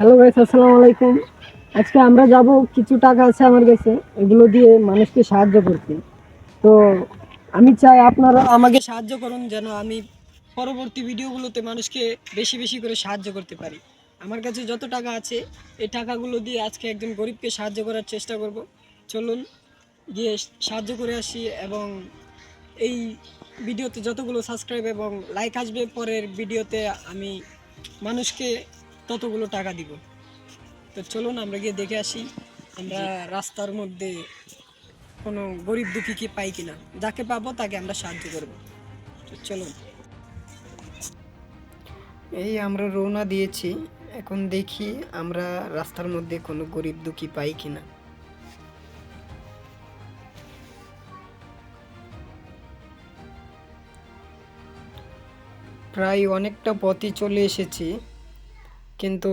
Hello guys, আসসালামু আলাইকুম। আজকে আমরা যাব, কিছু টাকা আছে আমার কাছে, এগুলো দিয়ে মানুষকে সাহায্য করতে। তো আমি চাই আপনারা আমাকে সাহায্য করুন, যেন আমি পরবর্তী ভিডিওগুলোতে মানুষকে বেশি বেশি করে সাহায্য করতে পারি। আমার কাছে যত টাকা আছে, এই টাকাগুলো দিয়ে আজকে একজন গরিবকে সাহায্য করার চেষ্টা করব। চলুন, গিয়ে সাহায্য করে আসি এবং এই ভিডিওতে যতগুলো সাবস্ক্রাইব এবং লাইক আসবে, পরের ভিডিওতে আমি মানুষকে ততগুলো টাকা দিব? তো চলুন আমরা গিয়ে দেখে আসি আমরা রাস্তার মধ্যে কোনো গরিব দুঃখী কি পাই কিনা। যাকে পাবো তাকে আমরা সাহায্য করব। তো চলুন। এই আমরা রওনা দিয়েছি। এখন দেখি আমরা রাস্তার মধ্যে কোনো গরিব দুঃখী পাই কিনা। প্রায় অনেকটা পথই চলে এসেছি। কিন্তু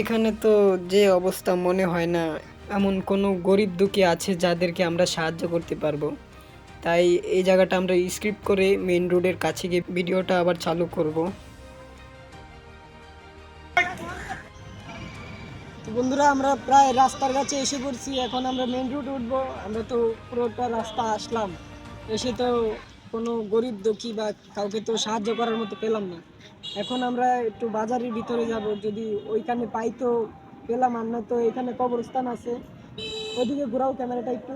এখানে তো যে অবস্থা মনে হয় না, এমন কোনো গরিব দুঃখী আছে যাদেরকে আমরা সাহায্য করতে পারব। তাই এই জায়গাটা আমরা স্ক্রিপ্ট করে মেইন রোডের কাছে গিয়ে ভিডিওটা আবার চালু করব। বন্ধুরা, আমরা প্রায় রাস্তার কাছে এসে পড়ছি। এখন আমরা মেইন রোড উঠবো। আমরা তো পুরোটা রাস্তা আসলাম। এসে তো কোনো গরিব দুঃখী বা কাউকে তো সাহায্য করার মতো পেলাম না। এখন আমরা একটু বাজারের ভিতরে যাব, যদি ওইখানে পাই তো পেলাম না তো এখানে কবরস্থান আছে। ওইদিকে ঘোরাও ক্যামেরাটা একটু।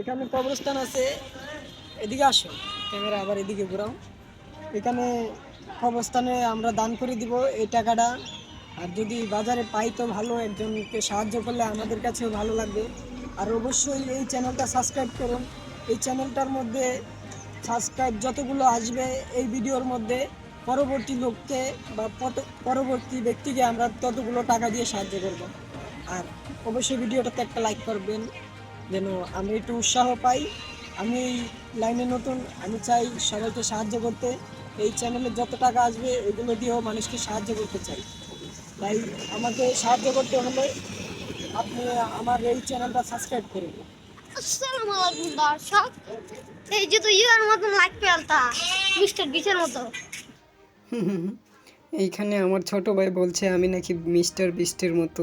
এখানে কবরস্থান আছে, এদিকে আসো। ক্যামেরা আবার এদিকে ঘোরাও। এখানে কবরস্থানে আমরা দান করে দিব এই টাকাটা। আর যদি বাজারে পাই তো ভালো, একজনকে সাহায্য করলে আমাদের কাছেও ভালো লাগবে। আর অবশ্যই এই চ্যানেলটা সাবস্ক্রাইব করুন। এই চ্যানেলটার মধ্যে সাবস্ক্রাইব যতগুলো আসবে এই ভিডিওর মধ্যে পরবর্তী লোককে বা পরবর্তী ব্যক্তিকে আমরা ততগুলো টাকা দিয়ে সাহায্য করব। আর অবশ্যই ভিডিওটাতে একটা লাইক করবেন, যেন আমি একটু উৎসাহ পাই। আমি এই লাইনে নতুন, আমি চাই সবাইকে সাহায্য করতে। এই চ্যানেলে যত টাকা আসবে, এগুলো দিয়েও মানুষকে সাহায্য করতে চাই। তাই আমাকে সাহায্য করতে হলে আপনি আমার এই চ্যানেলটা সাবস্ক্রাইব করুন। আসসালামু দর্শক, এই যে তো ইয়ার মতন লাগবে আলতা মিস্টার বিচের মতো। এইখানে আমার ছোট ভাই বলছে আমি নাকি মিস্টার বিস্টের মতো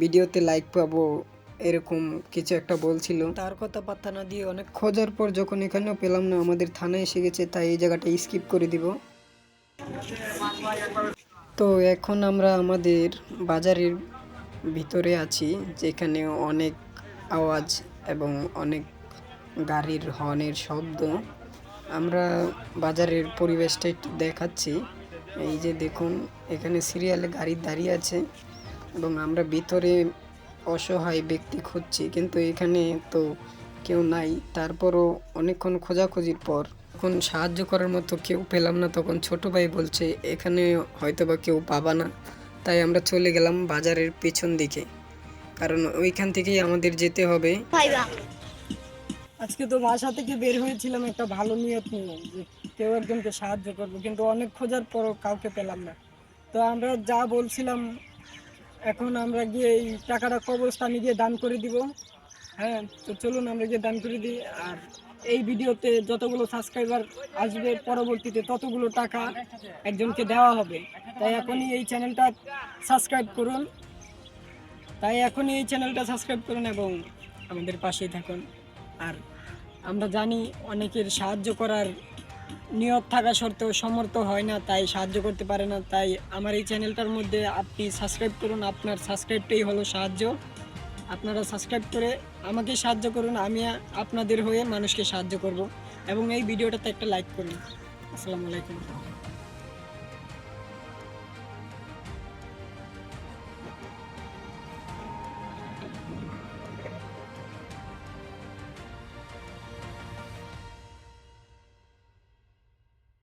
ভিডিওতে লাইক পাবো। এরকম কিছু একটা বলছিল। তার কথা পাত্তা না দিয়ে অনেক খোঁজার পর যখন এখানেও পেলাম না আমাদের থানায় এসে গেছে তাই এই জায়গাটা স্কিপ করে দিব। তো এখন আমরা আমাদের বাজারের ভিতরে আছি যেখানে অনেক আওয়াজ এবং অনেক গাড়ির হর্নের শব্দ। আমরা বাজারের পরিবেশটা একটু দেখাচ্ছি। এই যে দেখুন, এখানে সিরিয়ালে গাড়ি দাঁড়িয়ে আছে এবং আমরা ভিতরে অসহায় ব্যক্তি খুঁজছি, কিন্তু এখানে তো কেউ নাই। তারপরও অনেকক্ষণ খোঁজাখুঁজির পর যখন সাহায্য করার মতো কেউ পেলাম না, তখন ছোট ভাই বলছে, এখানে হয়তো বা কেউ পাবা না। তাই আমরা চলে গেলাম বাজারের পেছন দিকে। কারণ ওইখান থেকেই আমাদের যেতে হবে। আজকে তো বাসা থেকে বের হয়েছিলাম একটা ভালো নিয়ত নিয়ে যে কেউ একজনকে সাহায্য করব, কিন্তু অনেক খোঁজার পরও কাউকে পেলাম না। তো আমরা যা বলছিলাম, এখন আমরা গিয়ে এই টাকাটা কবরস্থানে গিয়ে দান করে দিব। হ্যাঁ তো চলুন আমরা গিয়ে দান করে দিই। আর এই ভিডিওতে যতগুলো সাবস্ক্রাইবার আসবে, পরবর্তীতে ততগুলো টাকা একজনকে দেওয়া হবে। তাই এখনই এই চ্যানেলটা সাবস্ক্রাইব করুন। তাই এখনই এই চ্যানেলটা সাবস্ক্রাইব করুন এবং আমাদের পাশেই থাকুন। আর আমরা জানি অনেকের সাহায্য করার নিয়ত থাকা সত্ত্বেও সমর্থ হয় না, তাই সাহায্য করতে পারে না। তাই আমার এই চ্যানেলটার মধ্যে আপনি সাবস্ক্রাইব করুন, আপনার সাবস্ক্রাইবটাই হলো সাহায্য। আপনারা সাবস্ক্রাইব করে আমাকে সাহায্য করুন, আমি আপনাদের হয়ে মানুষকে সাহায্য করব। এবং এই ভিডিওটাতে একটা লাইক করুন। আসসালামু আলাইকুম।